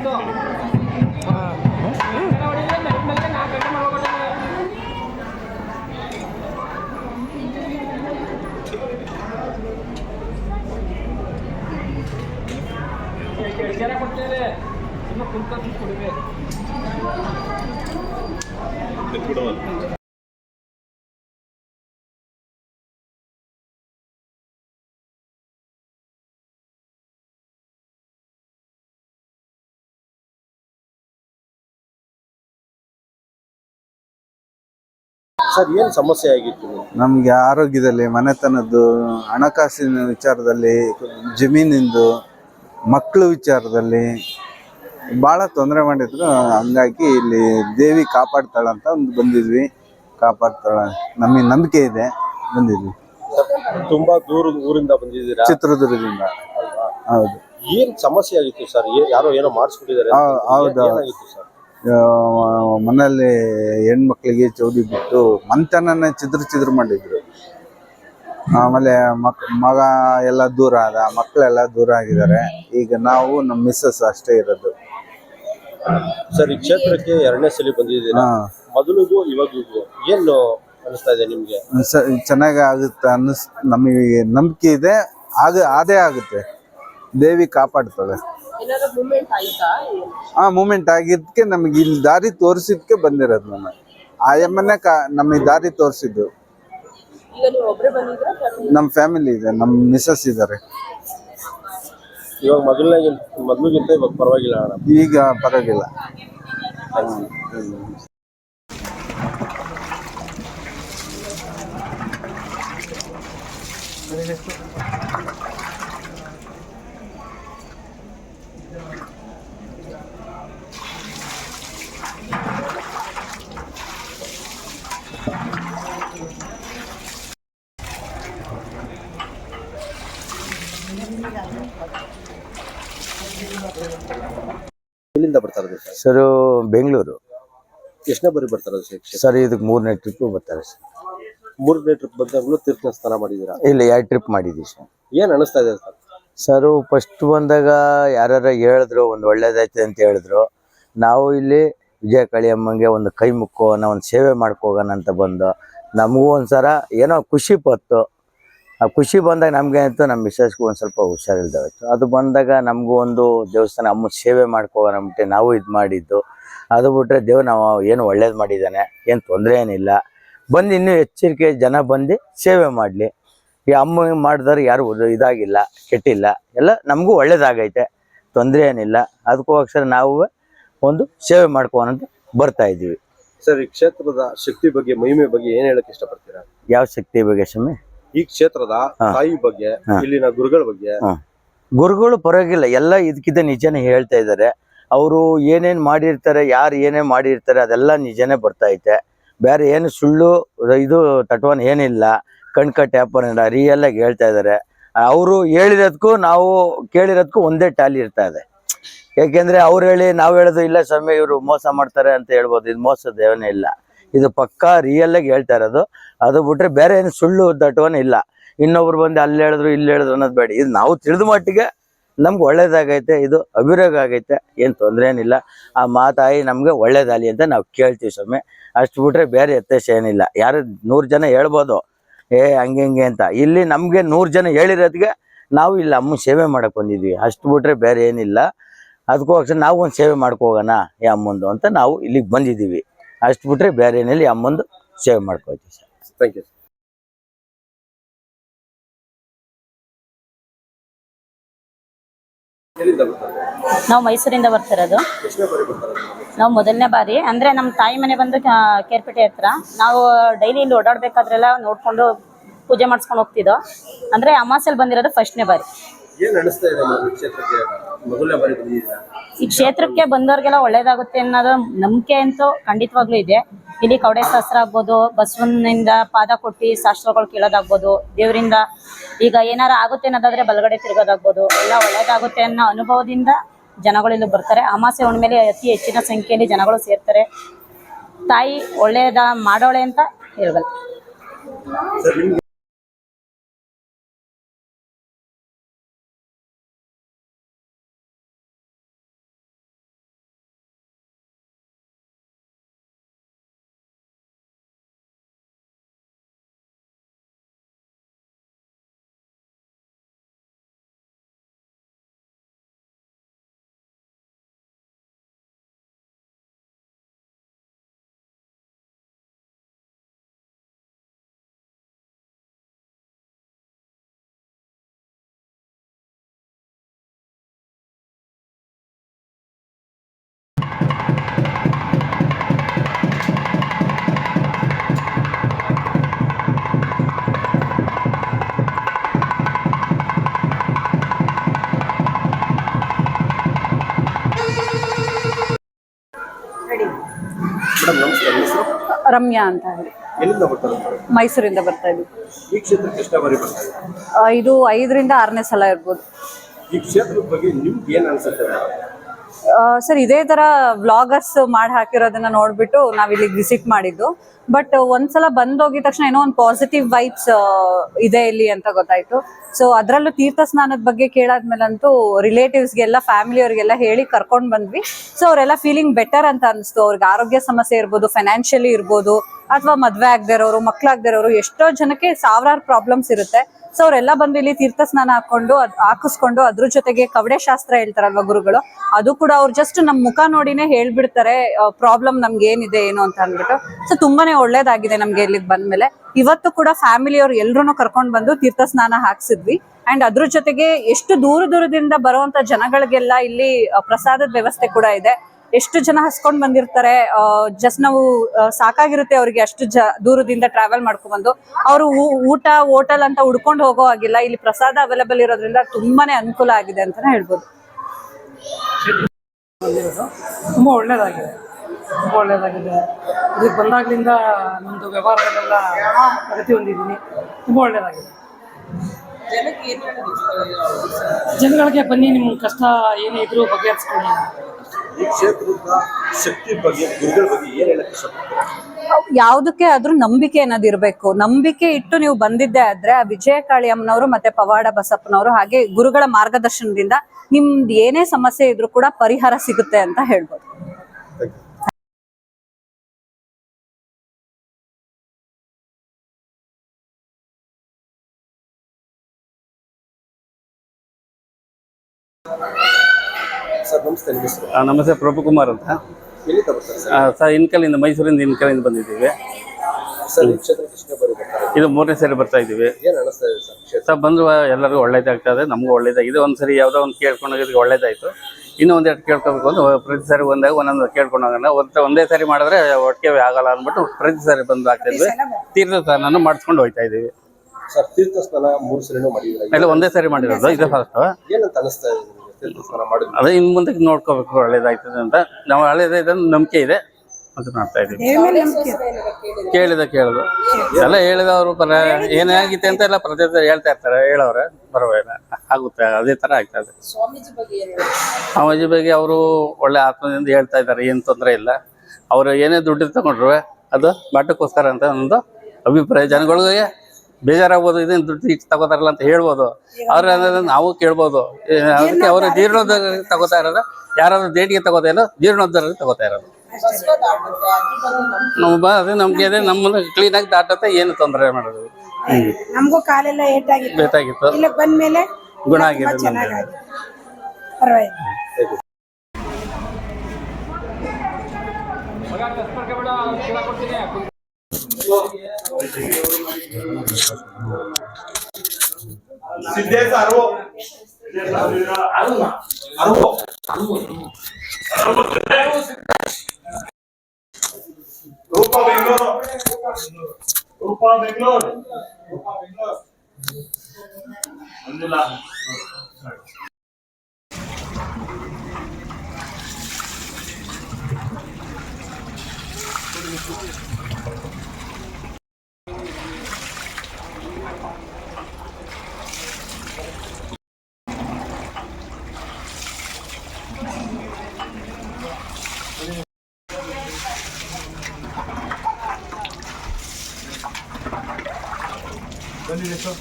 একদম ಸರ್ ಏನು ಸಮಸ್ಯೆ ಆಗಿತ್ತು ನಮಗೆ? ಆರೋಗ್ಯದಲ್ಲಿ ಮನೆತನದ್ದು ಹಣಕಾಸಿನ ವಿಚಾರದಲ್ಲಿ ಜಮೀನಿಂದು ಮಕ್ಕಳು ವಿಚಾರದಲ್ಲಿ ಭಾಳ ತೊಂದರೆ ಮಾಡಿದ್ರು. ಹಂಗಾಗಿ ಇಲ್ಲಿ ದೇವಿ ಕಾಪಾಡ್ತಾಳೆ ಅಂತ ಒಂದು ಬಂದಿದ್ವಿ. ಕಾಪಾಡ್ತಾಳೆ. ನಮಗೆ ನಂಬಿಕೆ ಇದೆ ಬಂದಿದ್ವಿ. ತುಂಬಾ ದೂರ ಊರಿಂದ ಬಂದಿದ್ದೀರಾ? ಚಿತ್ರದುರ್ಗದಿಂದ. ಹೌದು. ಏನ್ ಸಮಸ್ಯೆ ಆಗಿತ್ತು ಸರ್? ಯಾರೋ ಏನೋ ಮಾಡಿಸ್ಬಿಟ್ಟಿದ್ದಾರೆ ಹೌದು. ಏನಾಗಿತ್ತು ಸರ್? ಮನೆಯಲ್ಲಿ ಹೆಣ್ಮಕ್ಳಿಗೆ ಚೌಡಿ ಬಿಟ್ಟು ಮಂತನನ್ನೇ ಚಿದ್ರ ಚಿದ್ರ ಮಾಡಿದ್ರು. ಆಮೇಲೆ ಮಕ್ ಮಗ ಎಲ್ಲ ದೂರ ಆದ ಮಕ್ಕಳೆಲ್ಲ ದೂರ ಆಗಿದ್ದಾರೆ. ಈಗ ನಾವು ನಮ್ಮ ಮಿಸ್ಸಸ್ ಅಷ್ಟೇ ಇರೋದು. ಸರ್ ಈ ಕ್ಷೇತ್ರಕ್ಕೆ ಎರಡನೇ ಸಲ ಬಂದಿದ್ದೀರಾ. ಹಾ. ಮೊದಲಿಗೂ ಏನು ಅನಿಸ್ತಾ ಇದೆ ನಿಮ್ಗೆ? ಚೆನ್ನಾಗಿ ಆಗುತ್ತೆ ಅನ್ನಿಸ್ ನಮಗೆ ನಂಬಿಕೆ ಇದೆ ಆಗ ಅದೇ ಆಗುತ್ತೆ. ದೇವಿ ಕಾಪಾಡ್ತಾಳೆ ಆ ಮೂಮೆಂಟ್ ಆಗಿದ್ಕೆ ನಮಗೆ ಇಲ್ಲಿ ದಾರಿ ತೋರಿಸಿದ್ಕೆ ಬಂದಿರೋದು ನಾನು ಆ ಎಮ್ಮನೆ ಕಾ ನಮಗೆ ದಾರಿ ತೋರಿಸಿದ್ದು. ನಮ್ಮ ಫ್ಯಾಮಿಲಿ ಇದೆ ನಮ್ಮ ಮಿಸಸ್ ಇದ್ದಾರೆ ಇವಾಗ ಮೊದಲನೇ ಮೊದಲಿಗಿಂತ ಇವಾಗ ಪರವಾಗಿಲ್ಲ ಅಣ್ಣ. ಈಗ ಪರವಾಗಿಲ್ಲ. ಎಲ್ಲಿಂದ ಬರ್ತಾರೆ ಸರ್ ಸರ್ ಬೆಂಗಳೂರು. ಎಷ್ಟನೇ ಬರಿ ಬರ್ತಾರೆ ಸರ್ ಸರ್ ಇದಕ್ಕೆ ಮೂರನೇ ಟ್ರಿಪ್ ಬರ್ತಾರೆ ಸರ್. ಮೂರನೇ ಟ್ರಿಪ್ ಬಂದಾಗಲೂ ತೀರ್ಥ ಸ್ನಾನ ಮಾಡಿದ್ದೀರಾ? ಇಲ್ಲ ಎರಡು ಟ್ರಿಪ್ ಮಾಡಿದ್ದೀವಿ ಸರ್. ಏನ್ ಅನಿಸ್ತಾ ಇದೆ ಸರ್? ಸರ್ ಫಸ್ಟ್ ಬಂದಾಗ ಯಾರು ಹೇಳಿದ್ರು ಒಂದು ಒಳ್ಳೇದಾಯ್ತು ಅಂತ ಹೇಳಿದ್ರು. ನಾವು ಇಲ್ಲಿ ವಿಜಯ ಕಳಿಯಮ್ಮಂಗೆ ಒಂದು ಕೈ ಮುಕ್ಕೋಣ ಒಂದು ಸೇವೆ ಮಾಡ್ಕೋಗೋಣ ಅಂತ ಬಂದು ನಮಗೂ ಒಂದ್ಸಲ ಏನೋ ಖುಷಿ ಪತ್ತು. ಆ ಖುಷಿ ಬಂದಾಗ ನಮ್ಗೆ ಆಯ್ತು ನಮ್ಮ ಮಿಸ್ಸಸ್ಗೂ ಒಂದು ಸ್ವಲ್ಪ ಹುಷಾರಿಲ್ದಾಯ್ತು ಅದು ಬಂದಾಗ ನಮಗೂ ಒಂದು ದೇವಸ್ಥಾನ ಅಮ್ಮ ಸೇವೆ ಮಾಡ್ಕೋಗೋಣ ಅಂದ್ಬಿಟ್ಟು ನಾವು ಇದು ಮಾಡಿದ್ದು. ಅದು ಬಿಟ್ರೆ ದೇವ್ ನಾವು ಏನು ಒಳ್ಳೇದು ಮಾಡಿದ್ದಾನೆ ಏನು ತೊಂದರೆ ಏನಿಲ್ಲ. ಬಂದು ಇನ್ನೂ ಎಚ್ಚರಿಕೆ ಜನ ಬಂದು ಸೇವೆ ಮಾಡಲಿ. ಈ ಅಮ್ಮ ಮಾಡಿದವ್ರು ಯಾರು ಇದಾಗಿಲ್ಲ ಕೆಟ್ಟಿಲ್ಲ ಎಲ್ಲ ನಮಗೂ ಒಳ್ಳೇದಾಗೈತೆ. ತೊಂದರೆ ಏನಿಲ್ಲ. ಅದಕ್ಕೋಸ್ಕರ ನಾವು ಒಂದು ಸೇವೆ ಮಾಡ್ಕೋಣಂತ ಬರ್ತಾ ಇದ್ದೀವಿ. ಸರ್ ಈ ಕ್ಷೇತ್ರದ ಶಕ್ತಿ ಬಗ್ಗೆ ಮಹಿಮೆ ಬಗ್ಗೆ ಏನು ಹೇಳಕ್ಕೆ ಇಷ್ಟಪಡ್ತೀರಾ? ಯಾವ ಶಕ್ತಿ ಬಗ್ಗೆ ಸ್ವಾಮಿ ಈ ಕ್ಷೇತ್ರದ ತಾಯಿ ಬಗ್ಗೆ ಇಲ್ಲಿನ ಗುರುಗಳ ಬಗ್ಗೆ. ಗುರುಗಳು ಪರವಾಗಿಲ್ಲ ಎಲ್ಲ ಇದಕ್ಕಿದ್ದ ನಿಜನೇ ಹೇಳ್ತಾ ಇದ್ದಾರೆ. ಅವರು ಏನೇನು ಮಾಡಿರ್ತಾರೆ ಯಾರು ಏನೇ ಮಾಡಿರ್ತಾರೆ ಅದೆಲ್ಲ ನಿಜನೇ ಬರ್ತಾ ಐತೆ. ಬೇರೆ ಏನು ಸುಳ್ಳು ಇದು ತಟ್ವನ್ ಏನಿಲ್ಲ. ಕಣ್ಕ ಟ್ಯಾಪರ್ ರಿಯಲ್ ಆಗಿ ಹೇಳ್ತಾ ಇದ್ದಾರೆ. ಅವರು ಹೇಳಿರೋದಕ್ಕೂ ನಾವು ಕೇಳಿರೋದಕ್ಕೂ ಒಂದೇ ಟ್ಯಾಲಿ ಇರ್ತಾ ಇದೆ. ಯಾಕೆಂದ್ರೆ ಅವ್ರು ಹೇಳಿ ನಾವು ಹೇಳೋದು ಇಲ್ಲ ಸ್ವಾಮಿ ಇವರು ಮೋಸ ಮಾಡ್ತಾರೆ ಅಂತ ಹೇಳ್ಬೋದು ಇದು ಮೋಸದ ಏನೇ ಇಲ್ಲ. ಇದು ಪಕ್ಕಾ ರಿಯಲ್ ಆಗಿ ಹೇಳ್ತಾ ಇರೋದು. ಅದು ಬಿಟ್ರೆ ಬೇರೆ ಏನು ಸುಳ್ಳು ದಟ್ಟವನ ಇಲ್ಲ. ಇನ್ನೊಬ್ರು ಬಂದು ಅಲ್ಲಿ ಹೇಳಿದ್ರು, ಇಲ್ಲಿ ಹೇಳಿದ್ರು ಅನ್ನೋದು ಬೇಡ. ಇದು ನಾವು ತಿಳಿದ ಮಟ್ಟಿಗೆ ನಮ್ಗೆ ಒಳ್ಳೇದಾಗೈತೆ, ಇದು ಅಭಿರೋಗ ಆಗೈತೆ, ಏನು ತೊಂದರೆ ಏನಿಲ್ಲ. ಆ ಮಾತಾಯಿ ನಮಗೆ ಒಳ್ಳೇದಾಗಲಿ ಅಂತ ನಾವು ಕೇಳ್ತೀವಿ ಸ್ವಾಮಿ. ಅಷ್ಟು ಬಿಟ್ರೆ ಬೇರೆ ವ್ಯತ್ಯಾಸ ಏನಿಲ್ಲ. ಯಾರು ನೂರು ಜನ ಹೇಳ್ಬೋದು, ಏ, ಹಂಗೆ, ಹಿಂಗೆ ಅಂತ. ಇಲ್ಲಿ ನಮಗೆ ನೂರು ಜನ ಹೇಳಿರೋದಕ್ಕೆ ನಾವು ಇಲ್ಲಿ ಅಮ್ಮ ಸೇವೆ ಮಾಡಕ್ ಬಂದಿದ್ವಿ. ಅಷ್ಟು ಬಿಟ್ರೆ ಬೇರೆ ಏನಿಲ್ಲ. ಅದಕ್ಕೋಸ್ಕರ ನಾವು ಒಂದು ಸೇವೆ ಮಾಡ್ಕೋಗೋಣ, ಈ ಅಮ್ಮಂದು ಅಂತ ನಾವು ಇಲ್ಲಿಗೆ ಬಂದಿದ್ದೀವಿ. ಅಷ್ಟು ಬಿಟ್ರೆ ಬೇರೆ ಏನಿಲ್ಲ ಅಮ್ಮಂದು ಸೇವ್ ಮಾಡ್ಕೋತೀವಿ ಸರ್. ಥ್ಯಾಂಕ್ ಯು ಎಲ್ಲಿಂದ ಬರ್ತಾರೆ ನಾವು ಮೈಸೂರಿಂದ ಬರ್ತಿರೋದು. ನಾವು ಮೊದಲನೇ ಬಾರಿ ಅಂದ್ರೆ ನಮ್ಮ ತಾಯಿ ಮನೆ ಬಂದು ಕೇರ್ಪೇಟೆ ಹತ್ರ. ನಾವು ಡೈಲಿ ಇಲ್ಲಿ ಓಡಾಡಬೇಕಾದ್ರೆಲ್ಲ ನೋಡ್ಕೊಂಡು ಪೂಜೆ ಮಾಡಿಸ್ಕೊಂಡು ಹೋಗ್ತಿದ್ದೋ. ಅಂದ್ರೆ ಅಮಾಸೆಯಲ್ಲಿ ಬಂದಿರೋದು ಫಸ್ಟ್ನೇ ಬಾರಿ. ಏನ್ ಅನಿಸ್ತಾ ಇದೆ ನಿಮ್ಗೆ ಈ ಕ್ಷೇತ್ರಕ್ಕೆ? ಮೊದಲನೇ ಬಾರಿ ಬಂದಿದ್ದೀರಾ? ಈ ಕ್ಷೇತ್ರಕ್ಕೆ ಬಂದವ್ರಿಗೆಲ್ಲ ಒಳ್ಳೇದಾಗುತ್ತೆ ಅನ್ನೋದು ನಂಬಿಕೆ ಅಂತೂ ಖಂಡಿತವಾಗ್ಲೂ ಇದೆ. ಇಲ್ಲಿ ಕವಡೆ ಶಾಸ್ತ್ರ ಆಗ್ಬೋದು ಬಸವನಿಂದ ಪಾದ ಕೊಟ್ಟಿ ಶಾಸ್ತ್ರಗಳು ಕೇಳೋದಾಗ್ಬೋದು ದೇವರಿಂದ ಈಗ ಏನಾರ ಆಗುತ್ತೆ ಅನ್ನೋದಾದ್ರೆ ಬಲಗಡೆ ತಿರುಗೋದಾಗ್ಬೋದು ಎಲ್ಲ ಒಳ್ಳೇದಾಗುತ್ತೆ ಅನ್ನೋ ಅನುಭವದಿಂದ ಜನಗಳು ಇಲ್ಲಿ ಬರ್ತಾರೆ. ಅಮಾಸೆ ಮೇಲೆ ಅತಿ ಹೆಚ್ಚಿನ ಸಂಖ್ಯೆಯಲ್ಲಿ ಜನಗಳು ಸೇರ್ತಾರೆ. ತಾಯಿ ಒಳ್ಳೆಯದ ಮಾಡೋಳೆ ಅಂತ ಹೇಳ್ಬಲ್ಲ. ಸರ್ ನಿಮ್ಗೆ ರಮ್ಯಾ ಅಂತ ಹೇಳಿ. ಎಲ್ಲಿಂದ ಬರ್ತಾರೆ ಮೇಡಮ್? ಮೈಸೂರಿಂದ ಬರ್ತಾ ಇದ್ವಿ ಈ ಕ್ಷೇತ್ರಕ್ಕೆ ಎಷ್ಟು ಬಾರಿ ಬರ್ತಾ ಇದ್ದಾರೆ ಆ, ಇದು ಐದರಿಂದ ಆರನೇ ಸಲ ಇರ್ಬೋದು. ಈ ಕ್ಷೇತ್ರದ ಬಗ್ಗೆ ನಿಮ್ಗೆ ಏನ್ ಅನ್ಸುತ್ತೆ ಸರ್ ಇದೇ ತರ ವ್ಲಾಗರ್ಸ್ ಮಾಡಿ ಹಾಕಿರೋದನ್ನ ನೋಡ್ಬಿಟ್ಟು ನಾವಿಲ್ಲಿ ಇಲ್ಲಿ ವಿಸಿಟ್ ಮಾಡಿದ್ದು. ಬಟ್ ಒಂದ್ಸಲ ಬಂದೋಗಿದ ತಕ್ಷಣ ಏನೋ ಒಂದು ಪಾಸಿಟಿವ್ ವೈಬ್ಸ್ ಇದೆ ಇಲ್ಲಿ ಅಂತ ಗೊತ್ತಾಯ್ತು. ಸೊ ಅದರಲ್ಲೂ ತೀರ್ಥ ಸ್ನಾನದ ಬಗ್ಗೆ ಕೇಳಾದ್ಮೇಲಂತೂ ರಿಲೇಟಿವ್ಸ್ಗೆಲ್ಲ ಫ್ಯಾಮಿಲಿಯವ್ರಿಗೆಲ್ಲ ಹೇಳಿ ಕರ್ಕೊಂಡ್ ಬಂದ್ವಿ. ಸೊ ಅವರೆಲ್ಲ ಫೀಲಿಂಗ್ ಬೆಟರ್ ಅಂತ ಅನಿಸ್ತು. ಅವ್ರಿಗೆ ಆರೋಗ್ಯ ಸಮಸ್ಯೆ ಇರ್ಬೋದು ಫೈನಾನ್ಷಿಯಲಿ ಇರ್ಬೋದು, ಅಥವಾ ಮದ್ವೆ ಆಗದಿರೋರು ಇರೋರು ಎಷ್ಟೋ ಜನಕ್ಕೆ ಸಾವಿರಾರು ಪ್ರಾಬ್ಲಮ್ಸ್ ಇರುತ್ತೆ. ಸೊ ಅವರೆಲ್ಲ ಬಂದು ಇಲ್ಲಿ ತೀರ್ಥ ಸ್ನಾನ ಹಾಕೊಂಡು ಅದ್, ಹಾಕಿಸ್ಕೊಂಡು ಅದ್ರ ಜೊತೆಗೆ ಕವಡೆ ಶಾಸ್ತ್ರ ಹೇಳ್ತಾರಲ್ವಾ ಗುರುಗಳು? ಅದು ಕೂಡ ಅವ್ರು ಜಸ್ಟ್ ನಮ್ ಮುಖ ನೋಡಿನೇ ಹೇಳ್ಬಿಡ್ತಾರೆ ಪ್ರಾಬ್ಲಮ್ ನಮ್ಗೆ ಏನಿದೆ ಏನು ಅಂತ ಅಂದ್ಬಿಟ್ಟು. ಸೊ ತುಂಬಾನೇ ಒಳ್ಳೇದಾಗಿದೆ ನಮ್ಗೆ ಇಲ್ಲಿಗೆ ಬಂದ್ಮೇಲೆ. ಇವತ್ತು ಕೂಡ ಫ್ಯಾಮಿಲಿಯವ್ರು ಎಲ್ರು ಕರ್ಕೊಂಡ್ ಬಂದು ತೀರ್ಥ ಸ್ನಾನ ಹಾಕ್ಸಿದ್ವಿ. ಅಂಡ್ ಅದ್ರ ಜೊತೆಗೆ ಎಷ್ಟು ದೂರ ದೂರದಿಂದ ಬರುವಂತ ಜನಗಳಿಗೆಲ್ಲ ಇಲ್ಲಿ ಪ್ರಸಾದದ ವ್ಯವಸ್ಥೆ ಕೂಡ ಇದೆ. ಎಷ್ಟು ಜನ ಹಸ್ಕೊಂಡ್ ಬಂದಿರ್ತಾರೆ ಜಸ್ಟ್ ನಾವು ಸಾಕಾಗಿರುತ್ತೆ ಅವ್ರಿಗೆ ಅಷ್ಟು ಜ, ದೂರದಿಂದ ಟ್ರಾವೆಲ್ ಮಾಡ್ಕೊಂಡ್ಬಂದು ಅವರು ಊಟ ಹೋಟೆಲ್ ಅಂತ ಹುಡ್ಕೊಂಡು ಹೋಗೋ ಆಗಿಲ್ಲ ಇಲ್ಲಿ ಪ್ರಸಾದ ಅವೈಲೇಬಲ್ ಇರೋದ್ರಿಂದ ತುಂಬಾನೇ ಅನುಕೂಲ ಆಗಿದೆ ಅಂತಾನೆ ಹೇಳ್ಬೋದು. ತುಂಬಾ ಒಳ್ಳೆಯದಾಗಿದೆ ತುಂಬ ಒಳ್ಳೆಯದಾಗಿದೆ. ಇದಕ್ಕೆ ಬಂದಾಗಲಿಂದ ನಮ್ಮದು ವ್ಯವಹಾರದಲ್ಲೆಲ್ಲ ಪ್ರಗತಿ ಹೊಂದಿದ್ದೀನಿ. ತುಂಬ ಒಳ್ಳೆಯದಾಗಿದೆ. ಜನಗಳಿಗೆ ಬನ್ನಿ ನಿಮ್ಮ ಕಷ್ಟ ಏನೇ ಇದ್ರೂ ಬಗೆಹರಿಸ್ಕೊಳ್ಳಿ. ಈ ಕ್ಷೇತ್ರದ ಶಕ್ತಿ ಬಗ್ಗೆ ಗುರುಗಳ ಬಗ್ಗೆ ಏನ್ ಹೇಳಕ್ ಇಷ್ಟಪಡ್ತಾರೆ? ಯಾವುದಕ್ಕೆ ಆದ್ರೂ ನಂಬಿಕೆ ಅನ್ನೋದು ಇರಬೇಕು. ನಂಬಿಕೆ ಇಟ್ಟು ನೀವು ಬಂದಿದ್ದೆ ಆದ್ರೆ ಆ ವಿಜಯ ಕಾಳಿಯಮ್ಮನವರು ಮತ್ತೆ ಪವಾಡ ಬಸಪ್ಪನವರು ಹಾಗೆ ಗುರುಗಳ ಮಾರ್ಗದರ್ಶನದಿಂದ ನಿಮ್ದು ಏನೇ ಸಮಸ್ಯೆ ಇದ್ರೂ ಕೂಡ ಪರಿಹಾರ ಸಿಗುತ್ತೆ ಅಂತ ಹೇಳ್ಬೋದು. ಸರ್ ನಮಸ್ತೆ ನಿಮ್ಮ ಹೆಸರು? ಆ, ನಮಸ್ತೆ ಪ್ರಭುಕುಮಾರ್ ಅಂತ. ಸರ್? ಆ, ಸರ್ ಇನ್ಕಲಿಂದ ಮೈಸೂರಿಂದ ಇನ್ಕಲಿಂದ ಬಂದಿದ್ದೀವಿ. ಸರ್ ಈ ಕ್ಷೇತ್ರಕ್ಕೆ ಎಷ್ಟು ಬಾರಿ ಬರ್ತಾರೆ ಇದು ಮೂರನೇ ಸಾರಿ ಬರ್ತಾ ಇದ್ದೀವಿ. ಏನು ಅನಿಸ್ತಾ ಇದೆ ಸರ್ ಕ್ಷೇತ್ರ? ಸರ್ ಬಂದು ಎಲ್ಲರಿಗೂ ಒಳ್ಳೇದಾಗ್ತದೆ ನಮಗೂ ಒಳ್ಳೇದಾಗಿದೆ ಒಂದು ಸರಿ ಯಾವುದೋ ಒಂದು ಕೇಳ್ಕೊಂಡೋಗಿದ್ದಕ್ಕೆ ಒಳ್ಳೇದಾಯಿತು. ಇನ್ನೂ ಒಂದೆರಡು ಕೇಳ್ಕೊಬೇಕು ಅಂತ ಪ್ರತಿ ಸಾರಿ ಒಂದಾಗ ಒಂದೊಂದು ಕೇಳ್ಕೊಂಡು ಹೋಗೋಣ. ಒಂದು ಒಂದೇ ಸಾರಿ ಮಾಡಿದ್ರೆ ಒಟ್ಟಿಗೆ ಆಗಲ್ಲ ಅಂದ್ಬಿಟ್ಟು ಪ್ರತಿ ಸಾರಿ ಬಂದು ಆಗ್ತಾ ಇದ್ವಿ ತೀರ್ಥ ಸ್ಥಾನ ಮಾಡಿಸ್ಕೊಂಡು ಹೋಗ್ತಾ ಇದ್ದೀವಿ ಸರ್ ತೀರ್ಥ ಸ್ನಾನ ಮೂರು ಸರಿನೂ ಮಾಡಿದ್ರೆ ಇಲ್ಲ ಒಂದೇ ಸಾರಿ ಮಾಡಿರೋದು ಇದು ಫಸ್ಟ್ ಏನಂತ ಅನಿಸ್ತಾ ಇದೆ ಅದೇ ಇನ್ ಮುಂದೆ ನೋಡ್ಕೋಬೇಕು ಒಳ್ಳೇದಾಗ್ತದೆ ಅಂತ. ನಾವು ಒಳ್ಳೇದಾಯ್ತು ಅಂತ ನಂಬಿಕೆ ಇದೆ. ಅಂತ ಮಾಡ್ತಾ ಇದ್ದೀವಿ ಕೇಳಿದ ಕೇಳಿದ ಎಲ್ಲ ಹೇಳಿದವರು ಪರ ಏನೇ ಆಗಿತ್ತೆ ಅಂತ ಎಲ್ಲ ಪ್ರತಿ ಹೇಳ್ತಾ ಇರ್ತಾರೆ ಹೇಳೋರೆ ಪರವಾಗಿಲ್ಲ ಆಗುತ್ತೆ ಅದೇ ತರ ಆಗ್ತದೆ ಸ್ವಾಮೀಜಿ ಬಗ್ಗೆ ಅವರು ಒಳ್ಳೆ ಆತ್ಮದಿಂದ ಹೇಳ್ತಾ ಇದ್ದಾರೆ ಏನು ತೊಂದರೆ ಇಲ್ಲ. ಅವರು ಏನೇ ದುಡ್ಡು ತಗೊಂಡ್ರು ಅದು ಬಾಟಕ್ಕೋಸ್ಕರ ಅಂತ ಒಂದು ಅಭಿಪ್ರಾಯ. ಜನಗಳಿಗೆ ಬೇಜಾರಾಗ್ಬೋದು ಇದನ್ನ ದುಡ್ಡು ಈಗ ತಗೋತಾರಲ್ಲ ಅಂತ ಹೇಳ್ಬೋದು. ಆದ್ರೆ ನಾವು ಕೇಳ್ಬೋದು. ಅದಕ್ಕೆ ಅವರು ಜೀರ್ಣೋದ್ಧಾರ ತಗೋತಾ ಇರೋದು? ಯಾರಾದ್ರೂ ಡೇಟ್ಗೆ ತಗೋತಾ ಇಲ್ಲ ಜೀರ್ಣೋದ್ದಾರ ತಗೋತಾ ಇರೋದು. ನಮ್ಮ ಅದೇ ನಮ್ಗೆ ಅದೇ ನಮ್ಮನ್ನು ಕ್ಲೀನಾಗಿ ದಾಟತ್ತೆ ಏನು ತೊಂದರೆ ಮಾಡೋದು ನಮಗೂ ಕಾಲೆಲ್ಲ ಏಟಾಗಿತ್ತು. ಏಟಾಗಿತ್ತು. ಬಂದ್ಮೇಲೆ ಗುಣ ಆಗಿರೋದು ಪರವಾಗಿಲ್ಲ. सिद्धेश अरवो अरवो अरवो रूपा बेंगलोर रूपा बेंगलोर रूपा बेंगलोर अंजुला Thank you. ಬಂದಿದೆ ಸರ್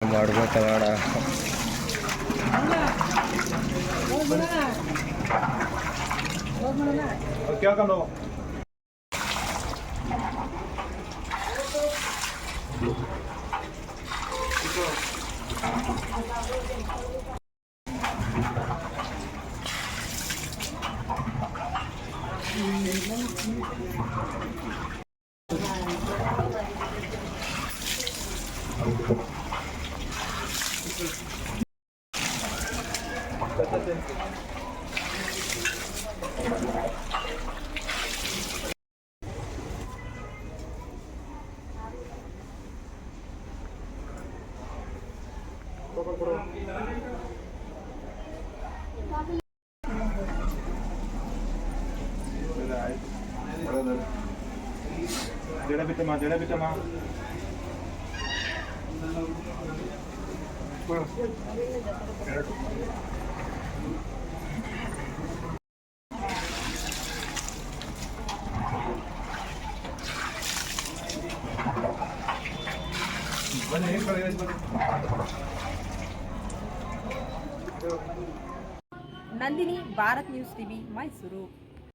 ಮಾಡ್ಬೇಕ ಬೇಡ ಕೇಳ್ಕೊಂಡು Gracias. ಬಿತ್ತಮ್ಮ ಜಡ ಬಿತ್ತಮ್ಮ ನಂದಿನಿ ಭಾರತ್ ನ್ಯೂಸ್ ಟಿವಿ ಮೈಸೂರು.